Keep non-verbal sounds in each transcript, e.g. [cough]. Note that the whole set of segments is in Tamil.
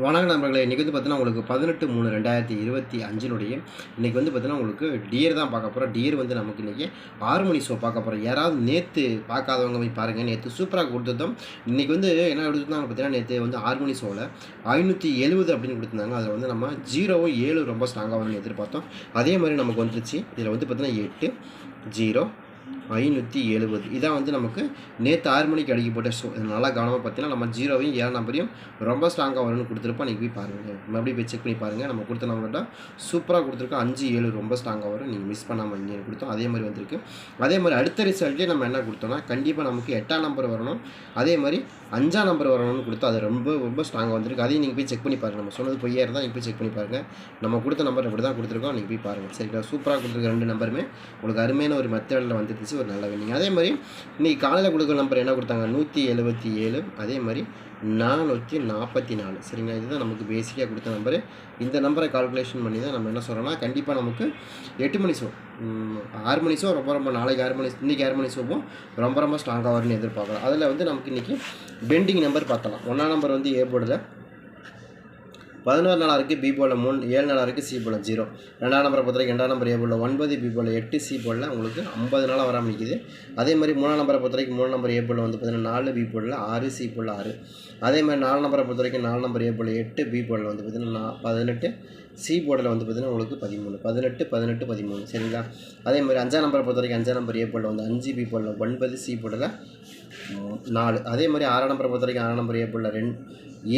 வணக்க நண்பர்களே இன்றைக்கி வந்து பார்த்தீங்கன்னா உங்களுக்கு பதினெட்டு மூணு ரெண்டாயிரத்தி இருபத்தி அஞ்சினுடைய இன்றைக்கி வந்து பார்த்தீங்கன்னா உங்களுக்கு டியர் தான் பார்க்க போகிறோம் டியர் வந்து நமக்கு இன்றைக்கி ஆறு மணி ஷோ பார்க்க போகிறோம் யாராவது நேற்று பார்க்காதவங்க போய் பாருங்கள் நேற்று சூப்பராக கொடுத்துருந்தோம். இன்றைக்கி வந்து என்ன கொடுத்துருந்தாங்க பார்த்தீங்கன்னா நேற்று வந்து ஆறு மணி ஷோவில் ஐநூற்றி எழுபது அப்படின்னு கொடுத்துருந்தாங்க. அதில் வந்து நம்ம ஜீரோவும் ஏழு ரொம்ப ஸ்ட்ராங்காக வரும்னு எதிர்பார்த்தோம். அதே மாதிரி நமக்கு வந்துருச்சு. இதில் வந்து பார்த்தீங்கன்னா எட்டு ஜீரோ ஐநூற்றி எழுபது. இதான் வந்து நமக்கு நேற்று ஆறு மணிக்கு அடிக்கப்பட்ட ஸோ இது நல்லா கவனமாக பார்த்தீங்கன்னா நம்ம ஜீரோவையும் ஏழு நம்பரையும் ரொம்ப ஸ்ட்ராங்காக வரும்னு கொடுத்துருப்போம். நீங்கள் போய் பாருங்கள் மறுபடியும் போய் செக் பண்ணி பாருங்கள் நம்ம கொடுத்த நம்பர்கிட்ட சூப்பராக கொடுத்துருக்கோம். அஞ்சு ஏழு ரொம்ப ஸ்ட்ராங்காக வரும். நீங்கள் மிஸ் பண்ணாமல் இங்கே கொடுத்தோம். அதே மாதிரி வந்திருக்கு. அதே மாதிரி அடுத்த ரிசல்ட்டே நம்ம என்ன கொடுத்தோம்னா கண்டிப்பாக நமக்கு எட்டாம் நம்பர் வரணும். அதே மாதிரி அஞ்சாம் நம்பர் வரணும்னு கொடுத்தோம். அது ரொம்ப ரொம்ப ஸ்ட்ராங்காக வந்திருக்கு. அதையும் நீங்கள் போய் செக் பண்ணி பாருங்கள் நம்ம சொன்னது பொய்யா இருந்தால் நீங்கள் போய் செக் பண்ணி பாருங்கள் நம்ம கொடுத்த நம்பர் அப்படி தான் கொடுத்துருக்கோம். நீங்கள் போய் பாருங்கள் சரிங்களா? சூப்பராக கொடுத்துருக்க ரெண்டு நம்பருமே உங்களுக்கு அருமையான ஒரு மெத்தடில் வந்துருந்துச்சு ஒரு நல்ல வின்னிங் அதே மாதிரி இன்றைக்கி காலையில் கொடுக்குற நம்பர் என்ன கொடுத்தாங்க? நூற்றி எழுபத்தி ஏழு. அதே மாதிரி நானூற்றி நாற்பத்தி நாலு. சரிங்களா? இதுதான் நமக்கு பேசிக்காக கொடுத்த நம்பரு இந்த நம்பரை கால்குலேஷன் பண்ணி தான் நம்ம என்ன சொல்கிறோம்னா கண்டிப்பாக நமக்கு எட்டு மணி ஷோ ஆறு மணி ஷோ ரொம்ப ரொம்ப நாளைக்கு ஆறு மணி இன்றைக்கி ஆறு மணி ஷோவும் ரொம்ப ரொம்ப ஸ்ட்ராங்காக வரும்னு எதிர்பார்க்கலாம். அதில் வந்து நமக்கு இன்றைக்கி பெண்டிங் நம்பர் பார்த்தலாம் ஒன்றாம் நம்பர் வந்து ஏ போர்டில் பதினோரு நாளாக இருக்குது பி போல் மூணு ஏழு நாளாக இருக்குது சி போல் ஜீரோ. ரெண்டாம் நம்பரை பொறுத்த வரைக்கும் ரெண்டாம் நம்பர் ஏ போல் ஒன்பது பி போல் எட்டு சி போல் உங்களுக்கு ஐம்பது நாளாக வராமல் நிற்கிது அதே மாதிரி மூணாம் நம்பரை பொறுத்த வரைக்கும் மூணு நம்பர் ஏ போல் வந்து பார்த்தீங்கன்னா நாலு பி போல் ஆறு சி போல் ஆறு. அதே மாதிரி நாலு நம்பரை பொறுத்த வரைக்கும் நாலு நம்பர் ஏ போல் எட்டு பி போல் வந்து பார்த்தீங்கன்னா பதினெட்டு சி போர்டில் வந்து பார்த்தீங்கன்னா உங்களுக்கு பதிமூணு. பதினெட்டு பதினெட்டு பதிமூணு. சரிங்களா? அதே மாதிரி அஞ்சாம் நம்பரை பொறுத்த வரைக்கும் அஞ்சாம் நம்பர் ஏ போர்டில் வந்து அஞ்சு பி போர்டில் ஒன்பது சி போர்டில் நாலு அதே மாதிரி ஆறாம் நம்பரை பொறுத்த வரைக்கும் ஆறாம் நம்பர் ஏ போர்டில் ரெண்டு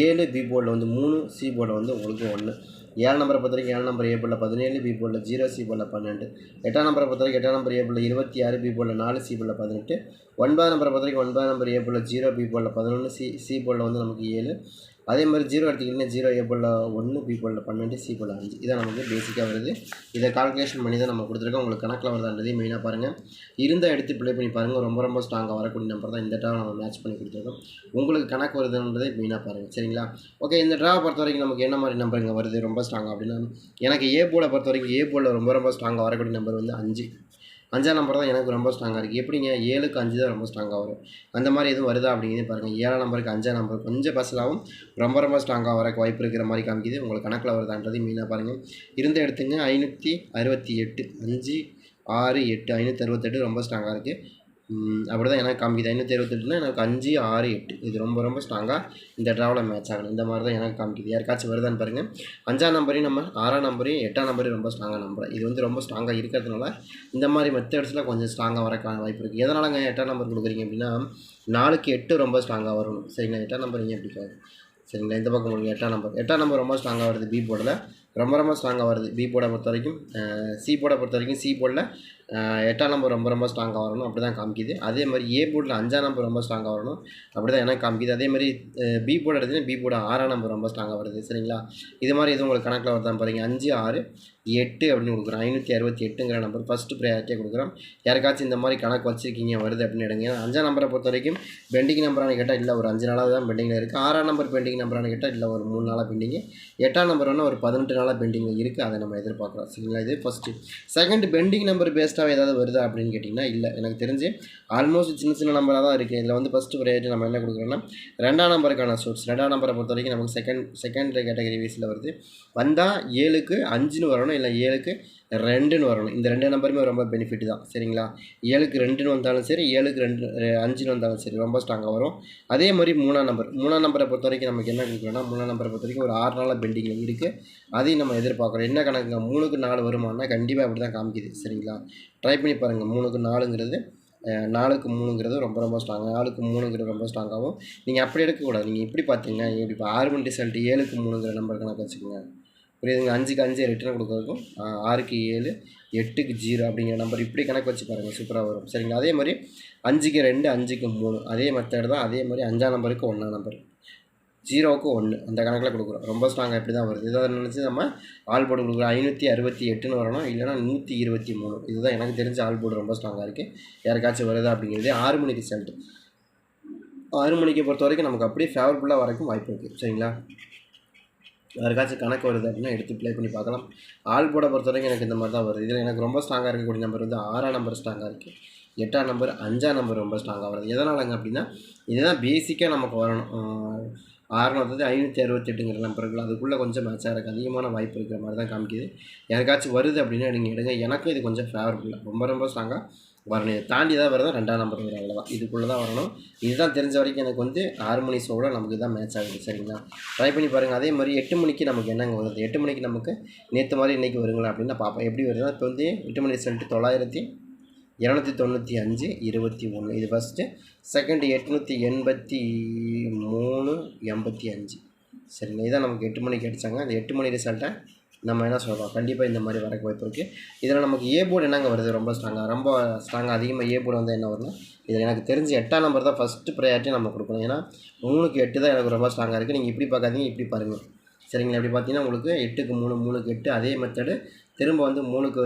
ஏழு பி போர்டில் வந்து மூணு சி போர்டில் வந்து உங்களுக்கு ஒன்று ஏழு நம்பரை பொறுத்த வரைக்கும் ஏழு நம்பர் ஏ போர்டில் பதினேழு பி போர்டில் ஜீரோ சி போர்டில் பன்னெண்டு எட்டாம் நம்பரை பொறுத்த வரைக்கும் எட்டாம் நம்பர் ஏ போர்டில் இருபத்தி ஆறு பி போர்டில் நாலு சி போர்டில் பதினெட்டு ஒன்பதாம் நம்பரை பொறுத்த வரைக்கும் ஒன்பதாம் நம்பர் ஏ போர்டில் ஜீரோ பி போர்டில் பதினொன்று சி சி போர்டில் வந்து நமக்கு ஏழு அதே மாதிரி ஜீரோ எடுத்துக்கிட்டிங்கன்னா ஜீரோ ஏ போல் ஒன்று பி போல் பன்னெண்டு சி போல் அஞ்சு. இதான் நமக்கு பேசிக்காக வருது. இதை கால்குலேஷன் பண்ணி தான் நம்ம கொடுத்துருக்கோம். உங்களுக்கு கணக்கில் வருதான்றதையும் மெயினாக பாருங்கள் இருந்தால் எடுத்து ப்ளே பண்ணி பாருங்கள் ரொம்ப ரொம்ப ஸ்ட்ராங்காக வரக்கூடிய நம்பர் தான் இந்த ட்ராவை நம்ம மேட்ச் பண்ணி கொடுத்துருக்கோம். உங்களுக்கு கணக்கு வருதுன்றதை மெயினாக பாருங்கள் சரிங்களா? ஓகே இந்த ட்ராவை பொறுத்த வரைக்கும் நமக்கு என்ன மாதிரி நம்பர் இங்கே வருது? ரொம்ப ஸ்ட்ராங்காக அப்படின்னா எனக்கு ஏ போல பொறுத்த வரைக்கும் ஏ போலில் ரொம்ப ரொம்ப ஸ்ட்ராங்காக வரக்கூடிய நம்பர் வந்து அஞ்சு. அஞ்சாம் நம்பர் தான் எனக்கு ரொம்ப ஸ்ட்ராங்காக இருக்குது எப்படிங்க? ஏழுக்கு அஞ்சு தான் ரொம்ப ஸ்ட்ராங்காக வரும். அந்த மாதிரி எதுவும் வருதா அப்படிங்கிறது பாருங்கள் ஏழாம் நம்பருக்கு அஞ்சாம் நம்பர் கொஞ்சம் பசலாகவும் ரொம்ப ரொம்ப ஸ்ட்ராங்காக வரக்கு வாய்ப்பு இருக்கிற மாதிரி காமிக்குது. உங்களுக்கு கணக்கில் வருதான்றது மீனாக பாருங்கள் இருந்த எடுத்துங்க ஐநூற்றி அறுபத்தி எட்டு அஞ்சு ஆறு எட்டு ஐநூற்றி அறுபத்தெட்டு ரொம்ப ஸ்ட்ராங்காக இருக்குது அப்படி தான் எனக்கு காமிக்குது. ஐநூற்றி அறுபத்தெட்டுனா எனக்கு அஞ்சு ஆறு எட்டு. இது ரொம்ப ரொம்ப ஸ்ட்ராங்காக இந்த ட்ராவில் மேட்ச் ஆகணும். இந்த மாதிரி தான் எனக்கு காமிக்குது. யாருக்காச்சும் வருதான்னு பாருங்கள் அஞ்சாம் நம்பரையும் நம்ம ஆறாம் நம்பரையும் எட்டாம் நம்பரையும் ரொம்ப ஸ்ட்ராங்காக நம்புறேன். இது வந்து ரொம்ப ஸ்ட்ராங்காக இருக்கிறதுனால இந்த மாதிரி மெத்தட்ஸில் கொஞ்சம் ஸ்ட்ராங்காக வரக்கான வாய்ப்பு இருக்குது எதனாலங்க எட்டாம் நம்பர் கொடுக்குறீங்க அப்படின்னா நாலுக்கு எட்டு ரொம்ப ஸ்ட்ராங்காக வரணும். சரிங்களா? எட்டாம் நம்பர் ஏன் பிடிக்காது. சரிங்களா? இந்த பக்கம் உங்களுக்கு எட்டாம் நம்பர் எட்டாம் நம்பர் ரொம்ப ஸ்ட்ராங்காக வருது. பி போர்டில் ரொம்ப ரொம்ப ஸ்ட்ராங்காக வருது. பி போர்டை பொறுத்த வரைக்கும் சி போர்டை பொறுத்த வரைக்கும் சி போர்டில் எட்டாம் நம்பர் ரொம்ப ரொம்ப ஸ்ட்ராங்காக வரணும். அப்படி தான் காமிக்குது. அதே மாதிரி ஏ போர்டில் அஞ்சாம் நம்பர் ரொம்ப ஸ்ட்ராங்காக வரணும். அப்படி தான் எனக்கு காமிக்குது. அதே மாதிரி பி போர்டு எடுத்தீங்கன்னா பி போர்டு ஆறாம் நம்பர் ரொம்ப ஸ்ட்ராங்காக வருது. சரிங்களா? இது மாதிரி எதுவும் உங்களுக்கு கணக்கில் வருதான் பாருங்க. அஞ்சு ஆறு எட்டு அப்படின்னு கொடுக்குறோம். ஐநூற்றி அறுபத்தி எட்டுங்கிற நம்பர் ஃபஸ்ட்டு ப்ரையாரிட்டியாக கொடுக்குறோம். யாருக்காச்சும் இந்த மாதிரி கணக்கு வச்சிருக்கீங்க வருது அப்படின்னு எடுங்க. ஏன்னா அஞ்சாம் நம்பரை பொறுத்த வரைக்கும் பெண்டிங் நம்பரானு கேட்டால் இல்லை ஒரு அஞ்சு நாளாக தான் பெண்டிங்கில் இருக்குது ஆறாம் நம்பர் பெண்டிங் நம்பரானு கேட்டால் இல்லை ஒரு மூணு நாளாக பெண்டிங்கு எட்டாம் நம்பர் வேணால் ஒரு பதினெட்டு நாளாக பெண்டிங்கில் இருக்குது அதை நம்ம எதிர்பார்க்குறோம். சரிங்களா? இது first second pending number base பேஸ்டாக ஏதாவது வருதா அப்படின்னு கேட்டிங்கன்னா இல்லை. எனக்கு தெரிஞ்சு ஆல்மோஸ்ட் சின்ன சின்ன நம்பராக தான் இருக்குது இதில் வந்து ஃபஸ்ட்டு ப்ரையாரிட்டி நம்ம என்ன கொடுக்குறோன்னா ரெண்டாம் நம்பருக்கான சோர்ஸ் ரெண்டாம் நம்பரை பொறுத்த வரைக்கும் நமக்கு செகண்ட் செகண்ட் கேட்டகரி வைஸில் வருது. வந்தால் ஏழுக்கு அஞ்சுன்னு வரணும் இல்லை ஏழுக்கு ரெண்டுன்னு வரணும். இந்த ரெண்டு நம்பருமே ரொம்ப பெனிஃபிட் தான். சரிங்களா? ஏழுக்கு ரெண்டுன்னு வந்தாலும் சரி ஏழுக்கு ரெண்டு அஞ்சுன்னு வந்தாலும் சரி ரொம்ப ஸ்ட்ராங்காக வரும். அதே மாதிரி மூணாம் நம்பர். மூணாம் நம்பரை பொறுத்த வரைக்கும் நமக்கு என்ன கொடுக்குறோம்னா மூணாம் நம்பரை பொறுத்த வரைக்கும் ஒரு ஆறு நாளாக பெண்டிங்கில் இருக்குது அதையும் நம்ம எதிர்பார்க்குறோம். என்ன கணக்குங்க? மூணுக்கு நாலு வருமானா கண்டிப்பாக அப்படி தான் காமிக்குது. சரிங்களா? ட்ரை பண்ணி பாருங்கள் மூணுக்கு நாலுங்கிறது நாளுக்கு நாலுக்கு மூணுங்கிறது ரொம்ப ரொம்ப ஸ்ட்ராங்காக நாலுக்கு மூணுங்கிறது ரொம்ப ஸ்ட்ராங்காகவும் நீங்கள் அப்படி எடுக்கக்கூடாது. நீங்கள் இப்படி பார்த்தீங்கன்னா இப்படி இப்போ ஆறு மணி ரிசல்ட் ஏழுக்கு மூணுங்கிற நம்பர் கணக்கு வச்சுக்கோங்க. புரியுதுங்க அஞ்சுக்கு அஞ்சு ரிட்டர்ன் கொடுக்குறதுக்கும் ஆறுக்கு ஏழு எட்டுக்கு ஜீரோ அப்படிங்கிற நம்பர் இப்படி கணக்கு வச்சு பாருங்கள் சூப்பராக வரும். சரிங்களா? அதே மாதிரி அஞ்சுக்கு ரெண்டு அஞ்சுக்கு மூணு அதே மெத்தட் தான் அதே மாதிரி அஞ்சாம் நம்பருக்கு ஒன்றாம் நம்பர் ஜீரோவுக்கு ஒன்று அந்த கணக்கில் கொடுக்குறோம். ரொம்ப ஸ்ட்ராங்காக இப்படி தான் வருது. இதை நினச்சி நம்ம ஆல் போர்டு கொடுக்குறோம். ஐநூற்றி அறுபத்தி எட்டுன்னு வரணும் இல்லைனா நூற்றி இருபத்தி மூணு. இதுதான் எனக்கு தெரிஞ்ச ஆல் போர்டு ரொம்ப ஸ்ட்ராங்காக இருக்குது யாருக்காச்சும் வருதா அப்படிங்கிறது ஆறு மணிக்கு சென்ட் ஆறு மணிக்கு பொறுத்த வரைக்கும் நமக்கு அப்படியே ஃபேவரபுளாக வரக்கும் வாய்ப்பு இருக்குது சரிங்களா? யாருக்காச்சும் கணக்கு வருது அப்படின்னா எடுத்து ப்ளே பண்ணி பார்க்கலாம். ஆள் போட பொறுத்த வரைக்கும் எனக்கு இந்த மாதிரி தான் வருது. இதில் எனக்கு ரொம்ப ஸ்ட்ராங்காக இருக்கக்கூடிய நம்பர் வந்து ஆறாம் நம்பர் ஸ்ட்ராங்காக இருக்குது எட்டாம் நம்பர் அஞ்சாம் நம்பர் ரொம்ப ஸ்ட்ராங்காக வருது. எதனாலங்க அப்படின்னா இதுதான் பேசிக்காக நமக்கு வரணும். ஆஹ் ஐநூற்றி அறுபத்தெட்டுங்கிற நம்பர்கள் அதுக்குள்ளே கொஞ்சம் மேட்ச் ஆகிறக்கு அதிகமான வாய்ப்பு இருக்கிற மாதிரி தான் காமிக்குது. எனக்காச்சும் வருது அப்படின்னா நீங்கள் எடுங்க. எனக்கும் இது கொஞ்சம் ஃபேவரபுள் ரொம்ப ரொம்ப ஸ்ட்ராங்காக வரணும். இதை தாண்டி தான் வருதா? ரெண்டாம் நம்பர் வரும் அவ்வளோதான் இதுக்குள்ளே தான் வரணும். இதுதான் தெரிஞ்ச வரைக்கும் எனக்கு வந்து ஆறு மணி ஷோவில் நமக்கு தான் மேட்ச் ஆகுது. சரிங்களா? ட்ரை பண்ணி பாருங்கள் அதே மாதிரி எட்டு மணிக்கு நமக்கு என்னங்க வருது? எட்டு மணிக்கு நமக்கு நேற்று மாதிரி இன்றைக்கி வருங்களா அப்படின்னு பார்ப்போம். எப்படி வருதுன்னா இப்போ வந்து எட்டு மணி ரிசல்ட்டு தொள்ளாயிரத்தி இரநூத்தி தொண்ணூற்றி அஞ்சு இருபத்தி ஒன்று. இது ஃபஸ்ட்டு செகண்ட் எட்நூற்றி எண்பத்தி மூணு எண்பத்தி அஞ்சு. சரிங்க இதான் நமக்கு எட்டு மணிக்கு அடித்தாங்க அந்த எட்டு மணி ரிசல்ட்டை நம்ம என்ன சொல்கிறோம் கண்டிப்பாக இந்த மாதிரி வரக்கு வாய்ப்பு இருக்குது இதில் நமக்கு ஏ போர்டு என்னங்க வருது? ரொம்ப ஸ்ட்ராங்காக ரொம்ப ஸ்ட்ராங்காக அதிகமாக ஏ போர்டு வந்து என்ன வரும்னா இதில் எனக்கு தெரிஞ்சு எட்டாம் நம்பர் தான் ஃபஸ்ட்டு ப்ரையாரிட்டி நம்ம கொடுக்கணும். ஏன்னா மூணுக்கு எட்டு தான் எனக்கு ரொம்ப ஸ்ட்ராங்காக இருக்குது நீங்கள் இப்படி பார்க்காதீங்க இப்படி பாருங்கள் சரிங்களா? இப்படி பார்த்தீங்கன்னா உங்களுக்கு எட்டுக்கு மூணு மூணுக்கு எட்டு அதே மெத்தடு திரும்ப வந்து மூணுக்கு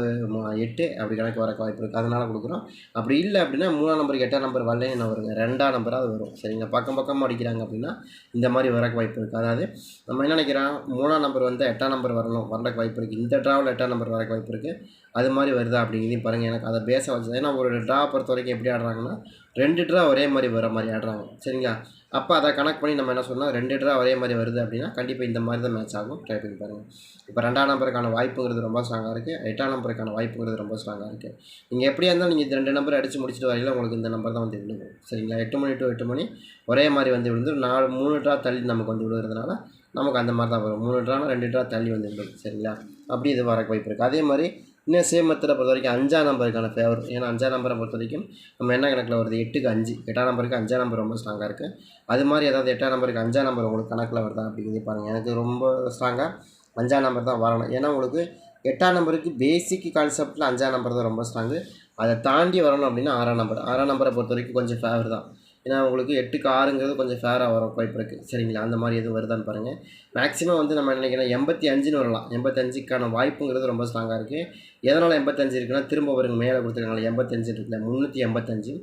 எட்டு அப்படி கணக்கு வரக்கு வாய்ப்பு இருக்குது அதனால் கொடுக்குறோம். அப்படி இல்லை அப்படின்னா மூணாம் நம்பருக்கு எட்டாம் நம்பர் வரலன்னு என்ன வருங்க? ரெண்டாம் நம்பராக வரும். சரிங்களா பக்கம் பக்கமாக அடிக்கிறாங்க அப்படின்னா இந்த மாதிரி வரக்கு வாய்ப்பு இருக்குது அதாவது நம்ம என்ன நினைக்கிறோம்? மூணாம் நம்பர் வந்து எட்டாம் நம்பர் வரணும். வரக்கு வாய்ப்பு இருக்குது இந்த ட்ராவில் எட்டாம் நம்பர் வரக்கு வாய்ப்பு இருக்குது அது மாதிரி வருதா அப்படிங்கிறதையும் பாருங்கள் எனக்கு அதை பேச வச்சது ஏன்னா ஒரு ட்ரா பொறுத்த வரைக்கும் எப்படி ஆடுறாங்கன்னா ரெண்டு ட்ரா ஒரே மாதிரி வர மாதிரி ஆடுறாங்க. சரிங்களா? அப்போ அதை கனெக்ட் பண்ணி நம்ம என்ன சொல்லலாம் ரெண்டு ட்ரா ஒரே மாதிரி வருது அப்படின்னா கண்டிப்பாக இந்த மாதிரி தான் மேட்ச் ஆகும். ட்ரை பண்ணி பாருங்கள் இப்போ ரெண்டாம் நம்பருக்கான வாய்ப்புங்கிறது ரொம்ப ஸ்ட்ராங்காக இருக்குது எட்டாம் நம்பருக்கான வாய்ப்புங்கிறது ரொம்ப ஸ்ட்ராங்காக இருக்குது நீங்கள் எப்படியா இருந்தாலும் நீங்கள் இந்த ரெண்டு நம்பர் அடித்து முடிச்சுட்டு வரையில உங்களுக்கு இந்த நம்பர் தான் வந்து விழுகும் சரிங்களா? எட்டு மணி டு எட்டு மணி ஒரே மாதிரி வந்து விழுந்து நாலு மூணு ட்ரா தள்ளி நமக்கு வந்து விழுகிறதுனால நமக்கு அந்த மாதிரி தான் வரும். மூணு ட்ரானா ரெண்டு ட்ரா தள்ளி வந்து விழுது சரிங்களா? அப்படி இது வர வாய்ப்பு இருக்குது அதே மாதிரி இன்னும் சேம் மெத்தடை பொறுத்த வரைக்கும் அஞ்சாம் நம்பருக்கான ஃபேவர் ஏன்னா அஞ்சாம் நம்பரை பொறுத்த வரைக்கும் நம்ம என்ன கணக்கில் வருது? எட்டுக்கு அஞ்சு. எட்டாம் நம்பருக்கு அஞ்சாம் நம்பர் ரொம்ப ஸ்ட்ராங்காக இருக்குது அது மாதிரி ஏதாவது எட்டாம் நம்பருக்கு அஞ்சாம் நம்பர் உங்களுக்கு கணக்கில் வருதா அப்படிங்கிறது பாருங்கள் எனக்கு ரொம்ப ஸ்ட்ராங்காக அஞ்சாம் நம்பர் தான் வரணும். ஏன்னா உங்களுக்கு எட்டாம் நம்பருக்கு பேசிக் கான்செப்டில் அஞ்சாம் நம்பர் தான் ரொம்ப ஸ்ட்ராங்கு அதை தாண்டி வரணும் அப்படின்னா ஆறாம் நம்பர். ஆறாம் நம்பரை பொறுத்த வரைக்கும் கொஞ்சம் ஃபேவர் தான். ஏன்னா உங்களுக்கு எட்டுக்கு ஆறுங்கிறது கொஞ்சம் ஃபேராக வரும் வாய்ப்பு இருக்குது சரிங்களா? அந்த மாதிரி எதுவும் வருதான்னு பாருங்கள் மேக்ஸிமம் வந்து நம்ம நினைக்கிறோம் எண்பத்தி அஞ்சுன்னு வரலாம். எண்பத்தஞ்சுக்கான வாய்ப்புங்கிறது ரொம்ப ஸ்ட்ராங்காக இருக்குது எதனால் எண்பத்தஞ்சு இருக்குன்னா திரும்ப வருங்க மேலே கொடுத்துருக்காங்க எண்பத்தஞ்சு இருக்குல்ல முந்நூற்றி எண்பத்தஞ்சு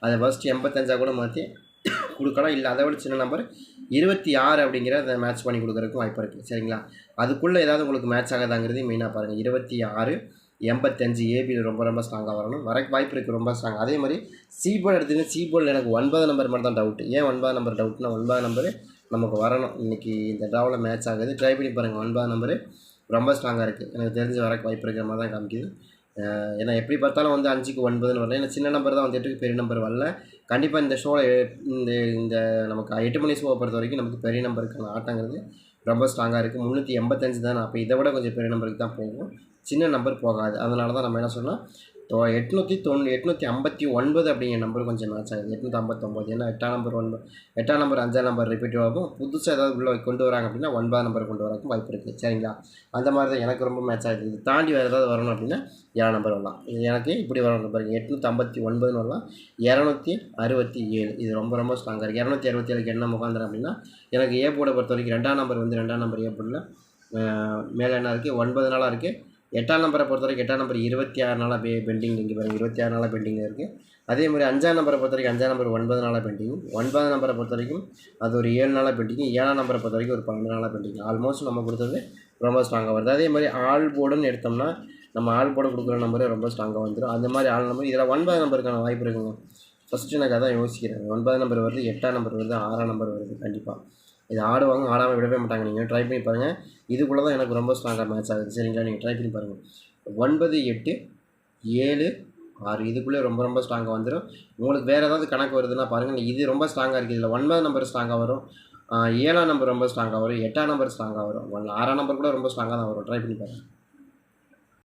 அதை ஃபஸ்ட்டு எண்பத்தஞ்சா கூட மாற்றி [coughs] கொடுக்கலாம் இல்லை அதை விட சின்ன நம்பர் இருபத்தி ஆறு அப்படிங்கிற அதை மேட்ச் பண்ணி கொடுக்குறதுக்கும் வாய்ப்பு இருக்குது சரிங்களா? அதுக்குள்ளே ஏதாவது உங்களுக்கு மேட்ச் ஆகாதாங்கிறதையும் மெயினாக பாருங்கள் இருபத்தி ஆறு எண்பத்தஞ்சு ஏபியில் ரொம்ப ரொம்ப ஸ்ட்ராங்காக வரணும். வர வாய்ப்பு இருக்குது ரொம்ப ஸ்ட்ராங் அதே மாதிரி சி போர்டு எடுத்தீங்கன்னா சி போர்டில் எனக்கு ஒன்பது நம்பர் மட்டும் தான் டவுட் ஏன் ஒன்பது நம்பர் டவுட்னா ஒன்பது நம்பரு நமக்கு வரணும். இன்றைக்கி இந்த ட்ராவில் மேட்ச் ஆகுது. ட்ரை பண்ணி பாருங்கள் ஒன்பது நம்பரு ரொம்ப ஸ்ட்ராங்காக இருக்குது எனக்கு தெரிஞ்சு வரக்கு வாய்ப்பு இருக்கிற மாதிரி தான் காமிக்குது. ஏன்னா எப்படி பார்த்தாலும் வந்து அஞ்சுக்கு ஒன்பதுன்னு வரல. ஏன்னா சின்ன நம்பர் தான் வந்து எட்டுக்கு பெரிய நம்பர் வரல. கண்டிப்பாக இந்த ஷோவில் இந்த இந்த நமக்கு எட்டு மணி ஷோவை பொறுத்த வரைக்கும் நமக்கு பெரிய நம்பருக்கான ஆட்டங்கிறது ரொம்ப ஸ்ட்ராங்காக இருக்குது முந்நூற்றி எண்பத்தஞ்சு தான் அப்போ இதை விட கொஞ்சம் பெரிய நம்பருக்கு தான் போகும் சின்ன நம்பர் போகாது. அதனால தான் நம்ம என்ன சொன்னால் எட்நூற்றி தொண்ணூ எட்நூற்றி ஐம்பத்தி ஒன்பது அப்படிங்கிற நம்பர் கொஞ்சம் மேட்ச் ஆகுது. எட்நூற்றி ஐம்பத்தொம்போது. ஏன்னா எட்டாம் நம்பர் ஒன்பது எட்டாம் நம்பர் அஞ்சாம் நம்பர் ரிப்பீட் ஆகும். புதுசாக ஏதாவது உள்ளே கொண்டு வராங்க அப்படின்னா ஒன்பதாம் நம்பர் கொண்டு வரக்கும் வாய்ப்பு இருக்குது. சரிங்களா? அந்த மாதிரி தான் எனக்கு ரொம்ப மேட்ச் ஆகுது. இது தாண்டி வேறு ஏதாவது வரணும் அப்படின்னா ஏழாம் நம்பர் வரலாம். இது எனக்கு இப்படி வரணும் பாருங்கள் எட்நூற்றி ஐம்பத்தி ஒன்பதுன்னு வரலாம். இரநூத்தி அறுபத்தி ஏழு இது ரொம்ப ரொம்ப ஸ்ட்ராங்காக இருக்குது இரநூத்தி அறுபத்தி ஏழுக்கு என்ன முகாந்திரம் அப்படின்னா எனக்கு ஏ போர்டை பொறுத்த வரைக்கும் ரெண்டாம் நம்பர் வந்து ரெண்டாம் நம்பர் ஏ போர்டில் மேலே என்ன இருக்குது ஒன்பது நாளாக இருக்குது எட்டாம் நம்பரை பொறுத்த வரைக்கும் எட்டாம் நம்பர் இருபத்தி ஆறு நாளாக பெ பெண்டிங் இங்கே பாருங்கள் இருபத்தி ஆறு நாளாக பெண்டிங்கில் இருக்குது அதே மாதிரி அஞ்சாம் நம்பரை பொறுத்த வரைக்கும் அஞ்சாம் நம்பர் ஒன்பது நாளாக பெண்டிங் ஒன்பதாம் நம்பரை பொறுத்த வரைக்கும் அது ஒரு ஏழு நாளாக பெண்டிங் ஏழாம் நம்பரை பொறுத்த வரைக்கும் ஒரு பன்னெண்டு நாளாக பெண்டிங் ஆல்மோஸ்ட் நம்ம கொடுத்தது ரொம்ப ஸ்ட்ராங்காக வருது. அதே மாதிரி ஆள் போர்டுன்னு எடுத்தோம்னா நம்ம ஆள் போட கொடுக்குற நம்பரே ரொம்ப ஸ்ட்ராங்காக வந்துடும் அந்த மாதிரி ஆள் நம்பர் இதில் ஒன்பது நம்பருக்கான வாய்ப்பு இருக்குங்க. ஃபஸ்ட்டு எனக்கு அதான் யோசிக்கிறேன். ஒன்பதாம் நம்பர் வருது எட்டாம் நம்பர் வருது ஆறாம் நம்பர் வருது கண்டிப்பாக இது ஆடுவாங்க ஆடாமல் விடவே மாட்டாங்க. நீங்கள் ட்ரை பண்ணி பாருங்கள் இதுக்குள்ளே தான் எனக்கு ரொம்ப ஸ்ட்ராங்காக மேட்ச் ஆகுது. சரிங்களா? நீங்கள் ட்ரை பண்ணி பாருங்கள் ஒன்பது எட்டு ஏழு ஆறு. இதுக்குள்ளே ரொம்ப ரொம்ப ஸ்ட்ராங்காக வந்துடும் உங்களுக்கு வேறு ஏதாவது கணக்கு வருதுன்னா பாருங்கள் இது ரொம்ப ஸ்ட்ராங்காக இருக்குது இதில் ஒன்பது நம்பர் ஸ்ட்ராங்காக வரும். ஏழாம் நம்பர் ரொம்ப ஸ்ட்ராங்காக வரும். எட்டாம் நம்பர் ஸ்ட்ராங்காக வரும். ஒன் ஆறாம் நம்பர் கூட ரொம்ப ஸ்ட்ராங்காக தான் வரும். ட்ரை பண்ணி பாருங்கள்